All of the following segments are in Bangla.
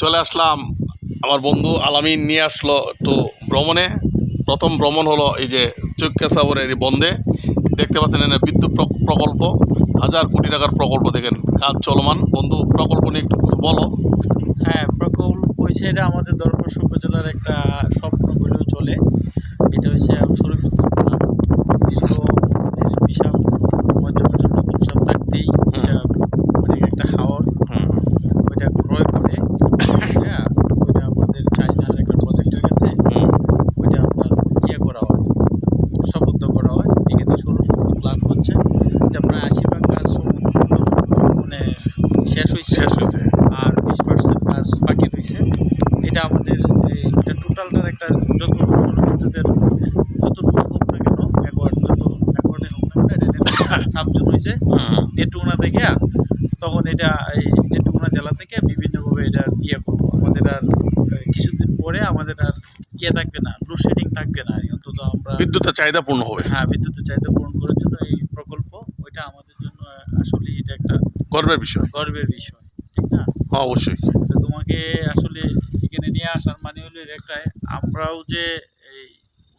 চলে আসলাম। আমার বন্ধু আলামিন নিয়ে আসলো একটু ভ্রমণে। প্রথম ভ্রমণ হলো এই যে চৈক্যা সাগরের বন্দে। দেখতে পাচ্ছেন এখানে বিদ্যুৎ প্রকল্প। হাজার কোটি টাকার প্রকল্প দেখেন, কাজ চলমান। বন্ধু, প্রকল্প নিয়ে একটু বলো। হ্যাঁ প্রকল্প হয়েছে এটা আমাদের দরবার জেলার একটা স্বপ্ন বলেও চলে এটা হচ্ছে সৌর বিদ্যুৎ প্লান্ট দীর্ঘ আমাদের বিশাল মধ্যবর্ষণ নতুন সব থাকতেই এটা মানে একটা হাওর হুম ওইটা ক্রয় করে হ্যাঁ ওইটা আমাদের চাইনার একটা প্রজেক্টের কাছে হুম ওইটা আপনার ইয়ে করা হয় সবুদ্ধ করা হয় এখানে সৌরশক্তি প্লান্ট হচ্ছে এটা প্রায় আশি ভাগ কাজ সম্পূর্ণ মানে শেষ হয়েছে। আর বিশ পার্সেন্ট কাজ বাকি রয়েছে এটা আমাদের এটা টোটালটার একটা যত সৌরবিদ্যুতের যতটুকু হোক না কেন একবার যত হোক না কেন এটা সাবজুন হয়েছে নেটুনা থেকে তখন এটা এই নেটুনা জেলা থেকে বিভিন্নভাবে এটা ইয়ে করব। আমাদের আর কিছুদিন পরে আমাদের আর ইয়ে থাকবে না লোডশেডিং থাকবে না। অন্তত আমরা বিদ্যুতের চাহিদা পূর্ণ হবে। হ্যাঁ বিদ্যুতের চাহিদা পূরণ করার জন্য এই প্রকল্প ওইটা আমাদের জন্য আসলে এটা একটা গর্বের বিষয়। গর্বের বিষয়। হ্যাঁ অবশ্যই। তো তোমাকে আসলে এখানে নিয়ে আসার মানে হলো এর একটাই আমরাও যে এই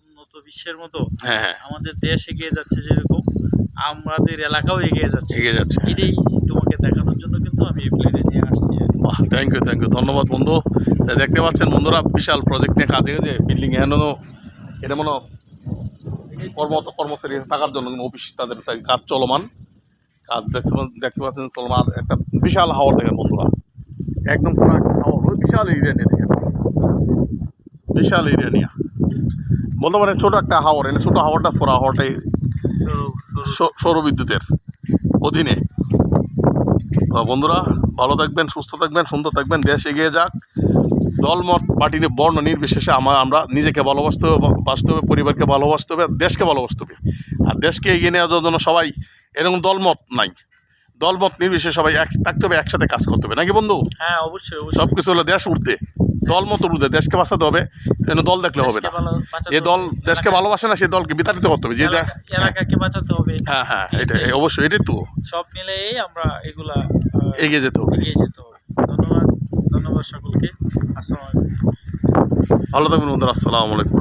উন্নত বিশ্বের মতো হ্যাঁ হ্যাঁ। আমাদের দেশ এগিয়ে যাচ্ছে যেরকম আমাদের এলাকাও এগিয়ে যাচ্ছে। এগিয়ে যাচ্ছে এটাই তোমাকে দেখানোর জন্য কিন্তু আমি এই প্লেনে নিয়ে আসছি বাহ থ্যাংক ইউ থ্যাংক ইউ ধন্যবাদ বন্ধু। দেখতে পাচ্ছেন বন্ধুরা বিশাল প্রজেক্ট নিয়ে কাজ যে বিল্ডিং এখনও এটা মনে হয় কর্মরত কর্মচারী থাকার জন্য অফিস তাদের কাজ চলমান। কাজ দেখতে দেখতে পাচ্ছেন চলমান। একটা বিশাল হাওয়ার দেখেন বন্ধুরা। একদম পুরো হাওয়ার ওই বিশাল এরিয়া নিয়ে দেখেন। বিশাল এরিয়া নিয়ে বলতে পারেন ছোটো একটা হাওয়ার এনে ছোটো হাওয়ারটা পুরো সৌর- সৌরবিদ্যুতের অধীনে। তো বন্ধুরা, ভালো থাকবেন, সুস্থ থাকবেন, সুন্দর থাকবেন, দেশ এগিয়ে যাক। দলমত পার্টি বর্ণ নির্বিশেষে আমার আমরা নিজেকে ভালোবাসতে হবে, বাঁচতে হবে, পরিবারকে ভালোবাসতে হবে দেশকে ভালোবাসতে হবে। আর দেশকে এগিয়ে নেওয়ার জন্য সবাই এরকম দলমত নাই। দলমত নির্বিশেষে সবাই এক থাকতে হবে একসাথে কাজ করতে হবে। নাকি বন্ধু? হ্যাঁ অবশ্যই সব কিছু হলো দেশ উঠতে দলমত উঠতে দেশকে বাঁচাতে হবে যেন দল দেখলে হবে না। যে দল দেশকে ভালোবাসে না সেই দলকে বিতাড়িত করতে হবে। যে এলাকা- এলাকাকে বাঁচাতে হবে। হ্যাঁ হ্যাঁ এটা অবশ্যই এটাই তো। সব মিলেই আমরা এগুলা এগিয়ে যেতে হবে। এগিয়ে যেতে হবে। ধন্যবাদ ধন্যবাদ সকলকে। আসসালামু আলাইকুম। ভালো থাকবেন বন্ধুরা আসসালামু আলাইকুম।